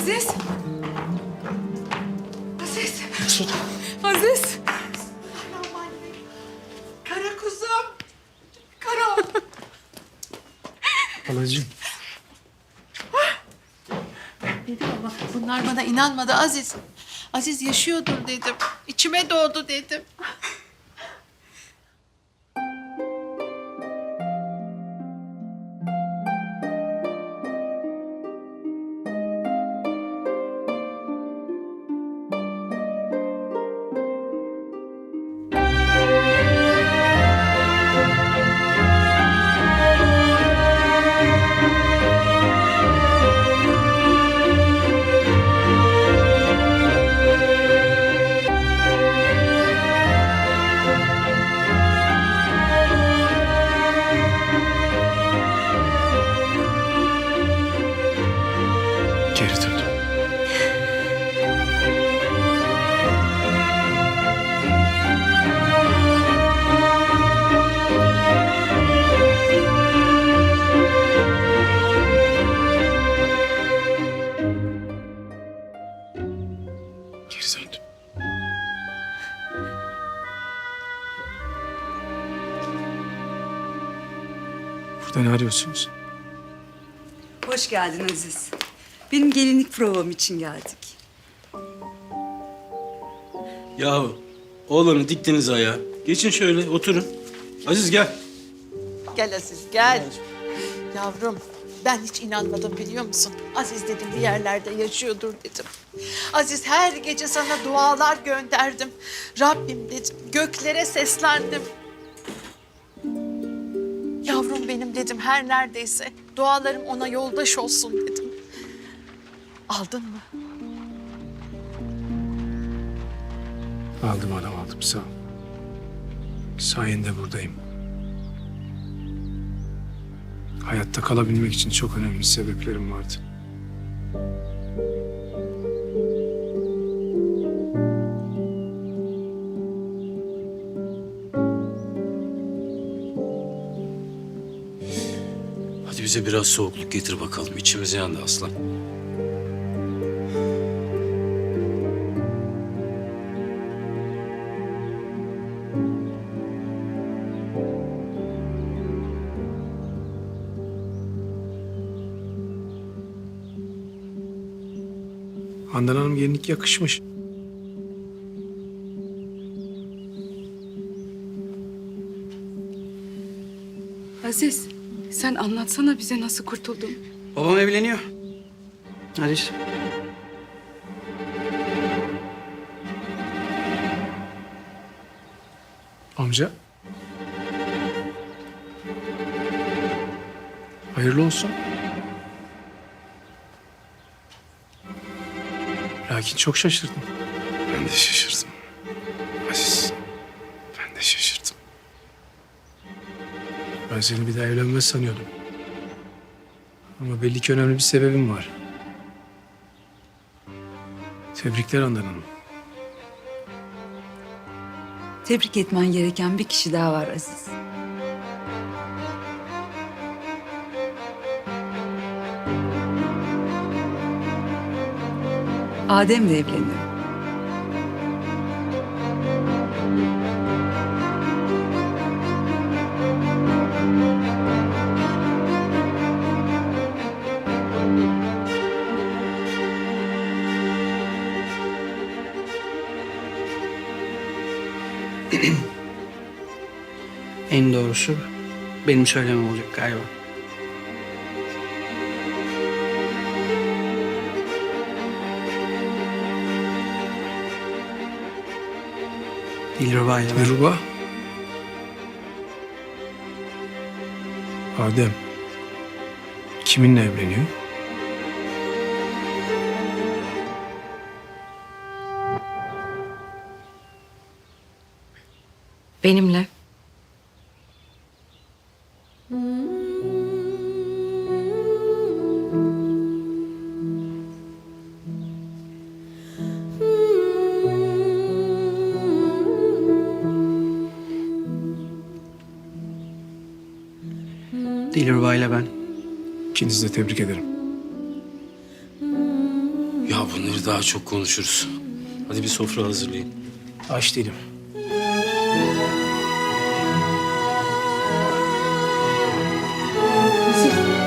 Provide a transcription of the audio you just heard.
Aziz. Aziz. Mesut. Aziz. Kara kuzum. Kara. Halacığım. Dedim ama bunlar bana inanmadı Aziz. Aziz yaşıyordur dedim. İçime doğdu dedim. Burada ne arıyorsunuz? Hoş geldin Aziz. Benim gelinlik provam için geldik. Yahu oğlanı diktiniz ayağa. Geçin şöyle oturun. Aziz gel. Gel Aziz gel. Yavrum ben hiç inanmadım biliyor musun? Aziz dedim bir yerlerde yaşıyordur dedim. Aziz her gece sana dualar gönderdim. Rabbim dedim göklere seslendim. Benim dedim her neredeyse. Dualarım ona yoldaş olsun dedim. Aldın mı? Aldım adam aldım sağ ol. Sayende buradayım. Hayatta kalabilmek için çok önemli sebeplerim vardı. Hadi bize biraz soğukluk getir bakalım. İçimiz yandı aslan. Handan Hanım gelinlik yakışmış. Aziz. Sen anlatsana bize nasıl kurtuldun. Babam evleniyor. Aliş. Amca. Hayırlı olsun. Lakin çok şaşırdım. Ben de şaşırdım. Ben seni bir daha evlenmez sanıyordum. Ama belli ki önemli bir sebebim var. Tebrikler Handan Hanım. Tebrik etmen gereken bir kişi daha var Aziz. Adem de En doğrusu benim söylemem olacak galiba. Dilruba ile ben- Dilruba. Adem. Kiminle evleniyor? Benimle. Dilruba ile ben. İkinizi de tebrik ederim. Ya bunları daha çok konuşuruz. Hadi bir sofra hazırlayın. Aç değilim. Siz